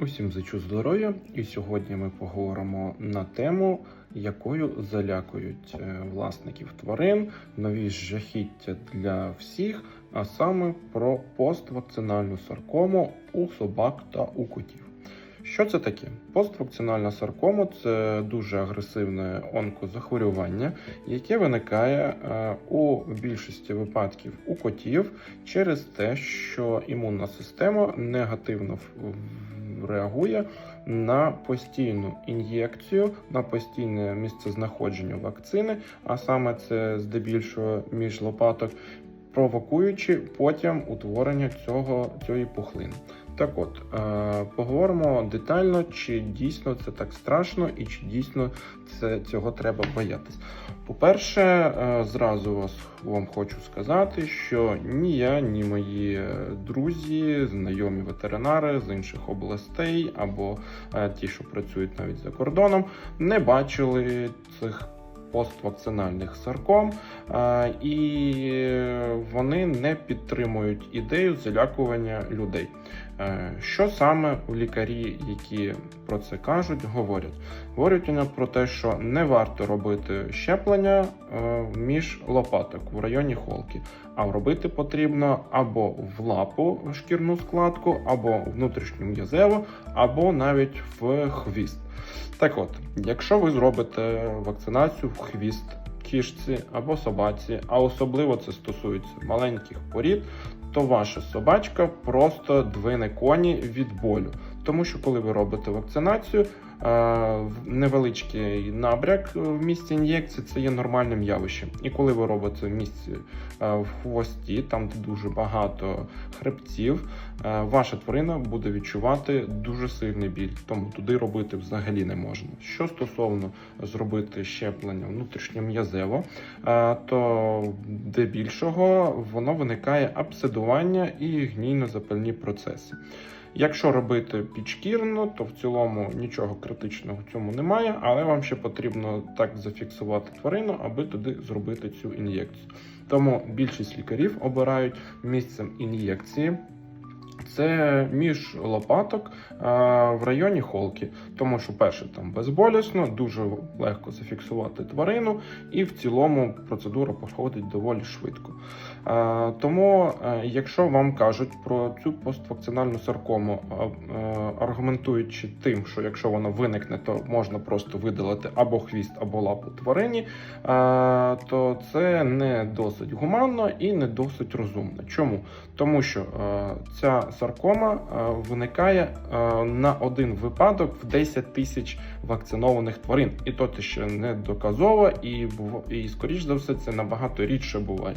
Усім зичу здоров'я, і сьогодні ми поговоримо на тему, якою залякують е, власників тварин нові жахіття для всіх, а саме про поствакцинальну саркому у собак та у котів. Що це таке? Поствакцинальна саркома це дуже агресивне онкозахворювання, яке виникає е, у більшості випадків у котів через те, що імунна система негативно в- реагує на постійну ін'єкцію, на постійне місцезнаходження вакцини, а саме це здебільшого між лопаток, провокуючи потім утворення цього цієї пухлини. Так от, е, поговоримо детально, чи дійсно це так страшно і чи дійсно це, цього треба боятись. По-перше, е, зразу вас вам хочу сказати, що ні я, ні мої е, друзі, знайомі ветеринари з інших областей або ті, що працюють навіть за кордоном, не бачили цих поствакцинальних сарком, е, і вони не підтримують ідею залякування людей. Е, Що саме лікарі, які про це кажуть, говорять? Говорять вони про те, що не варто робити щеплення е, між лопаток в районі холки, а робити потрібно або в лапу шкірну складку, або внутрішню м'язеву, або навіть в хвіст. Так от, якщо ви зробите вакцинацію в хвіст кішці або собаці, а особливо це стосується маленьких порід, то ваша собачка просто двине коні від болю. Тому що коли ви робите вакцинацію, невеличкий набряк в місці ін'єкції це є нормальним явищем. І коли ви робите в місці е, в хвості, там де дуже багато хребців, е, ваша тварина буде відчувати дуже сильний біль, тому туди робити взагалі не можна. Що стосовно зробити щеплення внутрішньом'язево, е, то дебільшого воно виникає абсидування і гнійно-запальні процеси. Якщо робити підшкірно, то в цілому нічого критичного в цьому немає, але вам ще потрібно так зафіксувати тварину, аби туди зробити цю ін'єкцію. Тому більшість лікарів обирають місцем ін'єкції. Це між лопаток в районі холки, тому що перше там безболісно, дуже легко зафіксувати тварину, і в цілому процедура проходить доволі швидко. Тому, е, якщо вам кажуть про цю поствакцинальну саркому, е, аргументуючи тим, що якщо вона виникне, то можна просто видалити або хвіст, або лапу тварині, то це не досить гуманно і не досить розумно. Чому? Тому що е, ця саркома е, виникає е, на один випадок в 10 тисяч вакцинованих тварин, і то це ще не доказово, і і скоріш за все це набагато рідше буває.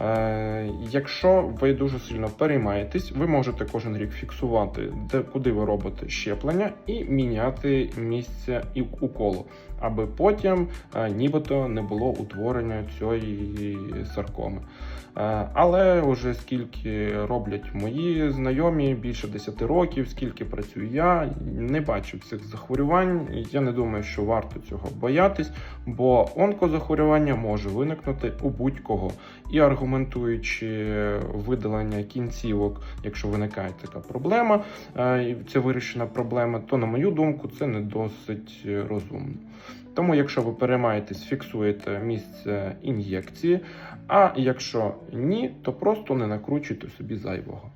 Е, якщо ви дуже сильно переймаєтесь, ви можете кожен рік фіксувати, де куди ви робите щеплення, і міняти місце і уколу, аби потім е, нібито не було утворення цієї саркоми. Е, Але вже скільки роблять мої знайомі, більше 10 років, скільки працюю я, не бачу цих захворювань. Я не думаю, що варто цього боятись, бо онкозахворювання може виникнути у будь-кого. І аргументуючи видалення кінцівок, якщо виникає така проблема, е, це вирішена проблема, то на мою думку це не досить розумно. Тому, якщо ви переймаєтесь, фіксуєте місце ін'єкції. А якщо ні, то просто не накручуйте собі зайвого.